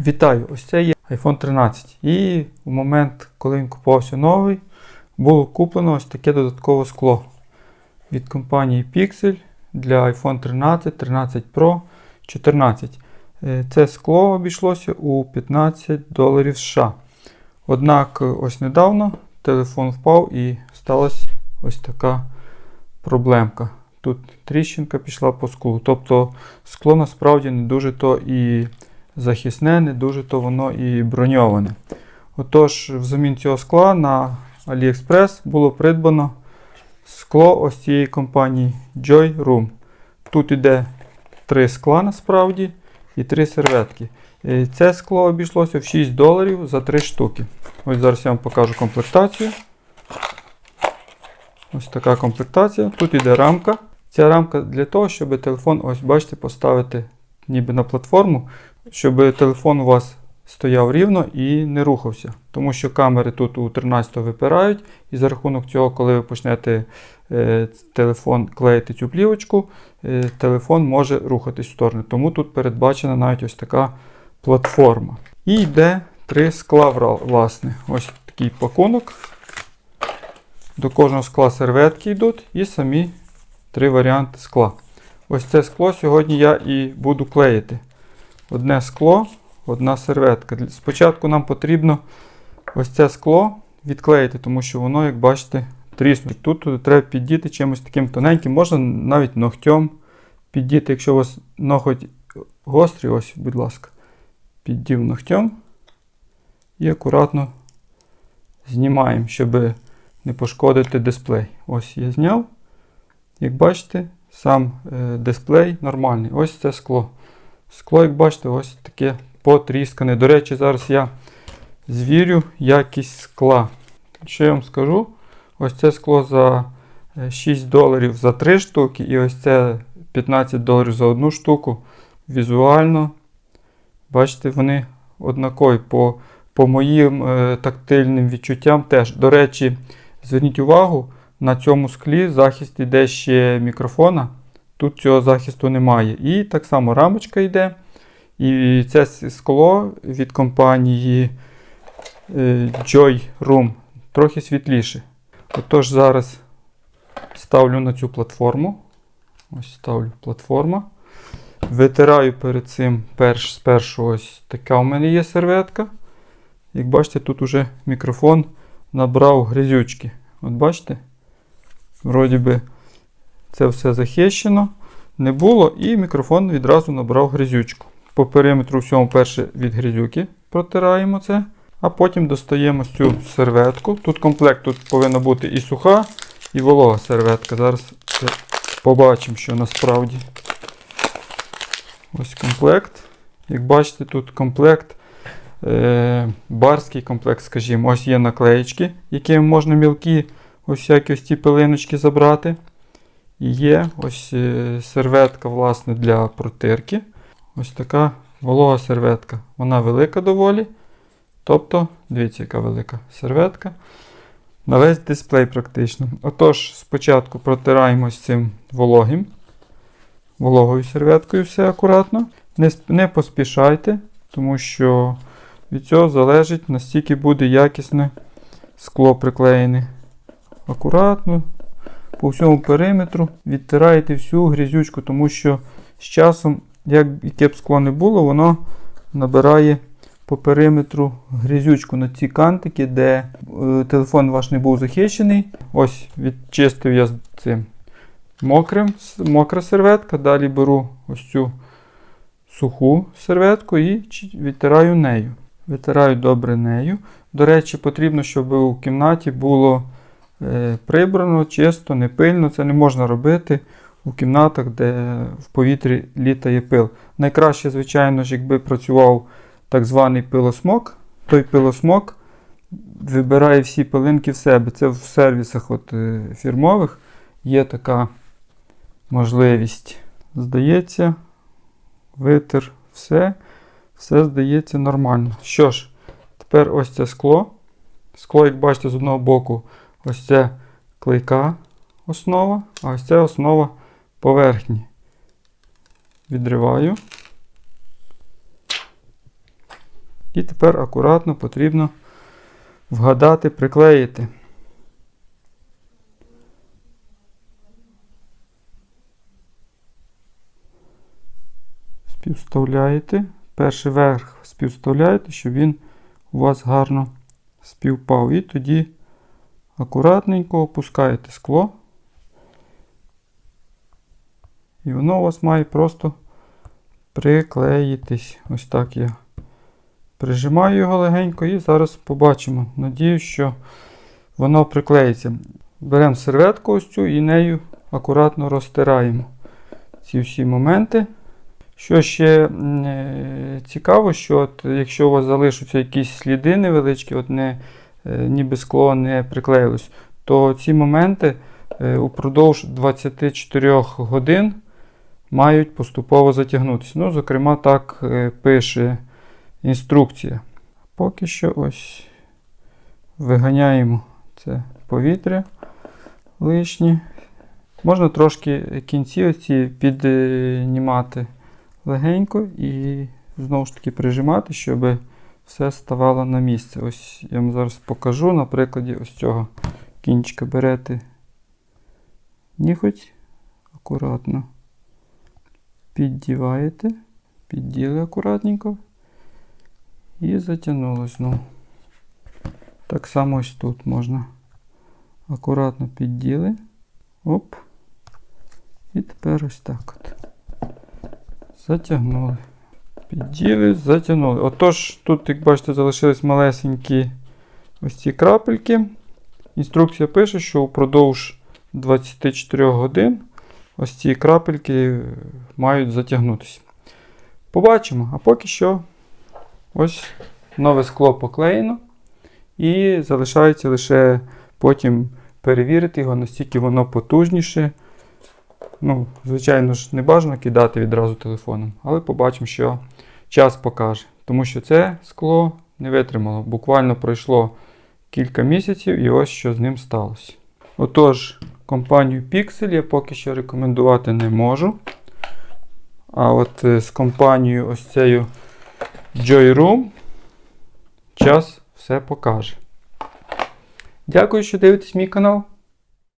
Вітаю! Ось це є iPhone 13. І в момент, коли він купувався новий, було куплено ось таке додаткове скло від компанії Pixel для iPhone 13, 13 Pro, 14. Е, Це скло обійшлося у 15 доларів США. Однак, е, ось недавно телефон впав і сталася ось така проблемка. Тут тріщинка пішла по склу. Тобто скло насправді не дуже то і захисне, не дуже то воно і броньоване. Отож, взамін цього скла на AliExpress було придбано скло ось цієї компанії Joy Room. Тут іде три скла насправді і три серветки. Е, Це скло обійшлося в 6 доларів за 3 штуки. Ось зараз я вам покажу комплектацію. Ось така комплектація. Тут іде рамка. Ця рамка для того, щоб телефон, ось бачите, поставити ніби на платформу, щоб телефон у вас стояв рівно і не рухався. Тому що камери тут у 13 випирають, і за рахунок цього, коли ви почнете е, телефон клеїти цю плівочку, е, телефон може рухатись в сторони. Тому тут передбачена навіть ось така платформа. І йде три скла, власне. Ось такий пакунок. До кожного скла серветки йдуть і самі три варіанти скла. Ось це скло сьогодні я і буду клеїти. Одне скло, одна серветка. Спочатку нам потрібно ось це скло відклеїти, тому що воно, як бачите, тріснуть. Тут треба піддіти чимось таким тоненьким, можна навіть ногтем піддіти, якщо у вас ноготь гострий, ось, будь ласка, піддів ногтем і акуратно знімаємо, щоб не пошкодити дисплей. Ось я зняв. Як бачите, сам е, дисплей нормальний. Ось це скло. Скло, як бачите, ось таке потріскане. До речі, зараз я звірю якість скла. Що я вам скажу? Ось це скло за е, 6 доларів за 3 штуки, і ось це 15 доларів за одну штуку. Візуально, бачите, вони однакові. По, по моїм е, тактильним відчуттям теж. До речі, зверніть увагу, на цьому склі захист йде ще мікрофона. Тут цього захисту немає. І так само рамочка йде. І це скло від компанії е, Joy Room трохи світліше. Отож, зараз ставлю на цю платформу. Ось ставлю платформа. Витираю перед цим перш, спершу ось така у мене є серветка. Як бачите, тут уже мікрофон набрав грязючки. От бачите? Вроді би це все захищено. Не було, і мікрофон відразу набрав грязючку. По периметру всьому перше від грязюки протираємо це, а потім достаємо цю серветку. Тут комплект тут повинна бути і суха, і волога серветка. Зараз побачимо, що насправді. Ось комплект. Як бачите, тут комплект, е, барський комплект, скажімо, ось є наклеєчки, якими можна мілкі ось всякі ось ці пилиночки забрати. І є ось е, серветка власне, для протирки. Ось така волога серветка. Вона велика доволі. Тобто, дивіться, яка велика серветка. На весь дисплей практично. Отож, спочатку протираємо з цим вологим. Вологою серветкою все акуратно. Не, не поспішайте, тому що від цього залежить, настільки буде якісне скло приклеєне. Акуратно, по всьому периметру відтираєте всю грязючку, тому що з часом, як яке б скло не було, воно набирає по периметру грязючку на ці кантики, де е, телефон ваш не був захищений. Ось відчистив я цим мокрим, мокра серветка. Далі беру ось цю суху серветку і відтираю нею. Витираю добре нею. До речі, потрібно, щоб у кімнаті було прибрано, чисто, не пильно. Це не можна робити у кімнатах, де в повітрі літає пил. Найкраще, звичайно ж, якби працював так званий пилосмок. Той пилосмок вибирає всі пилинки в себе. Це в сервісах от, е, фірмових є така можливість. Здається, витер все. Все здається нормально. Що ж, тепер ось це скло. Скло, як бачите, з одного боку, ось це клейка основа, а ось це основа поверхні. Відриваю. І тепер акуратно потрібно вгадати, приклеїти. Співставляєте. Перший верх співставляєте, щоб він у вас гарно співпав. І тоді акуратненько опускаєте скло. І воно у вас має просто приклеїтись. Ось так я прижимаю його легенько і зараз побачимо. Надію, що воно приклеїться. Беремо серветку ось цю і нею акуратно розтираємо ці всі моменти. Що ще е, цікаво, що от, якщо у вас залишаться якісь сліди невеличкі, от не, ніби скло не приклеїлось, то ці моменти е, упродовж 24 годин мають поступово затягнутися. Ну, зокрема, так е, пише інструкція. Поки що ось виганяємо це повітря лишнє. Можна трошки кінці оці піднімати легенько і знову ж таки прижимати, щоб все ставало на місце. Ось я вам зараз покажу на прикладі ось цього кінчика берете ніготь акуратно піддіваєте, підділи акуратненько і затягнули знову. Так само ось тут можна акуратно підділи. Оп. І тепер ось так от. Затягнули. Підділи, затягнули. Отож, тут, як бачите, залишились малесенькі ось ці крапельки. Інструкція пише, що упродовж 24 годин ось ці крапельки мають затягнутися. Побачимо, а поки що ось нове скло поклеєно. І залишається лише потім перевірити його, настільки воно потужніше. Ну, звичайно ж, не бажано кидати відразу телефоном, але побачимо, що час покаже. Тому що це скло не витримало. Буквально пройшло кілька місяців і ось що з ним сталося. Отож, компанію Pixel я поки що рекомендувати не можу. А от е, з компанією ось цією Joyroom час все покаже. Дякую, що дивитесь мій канал.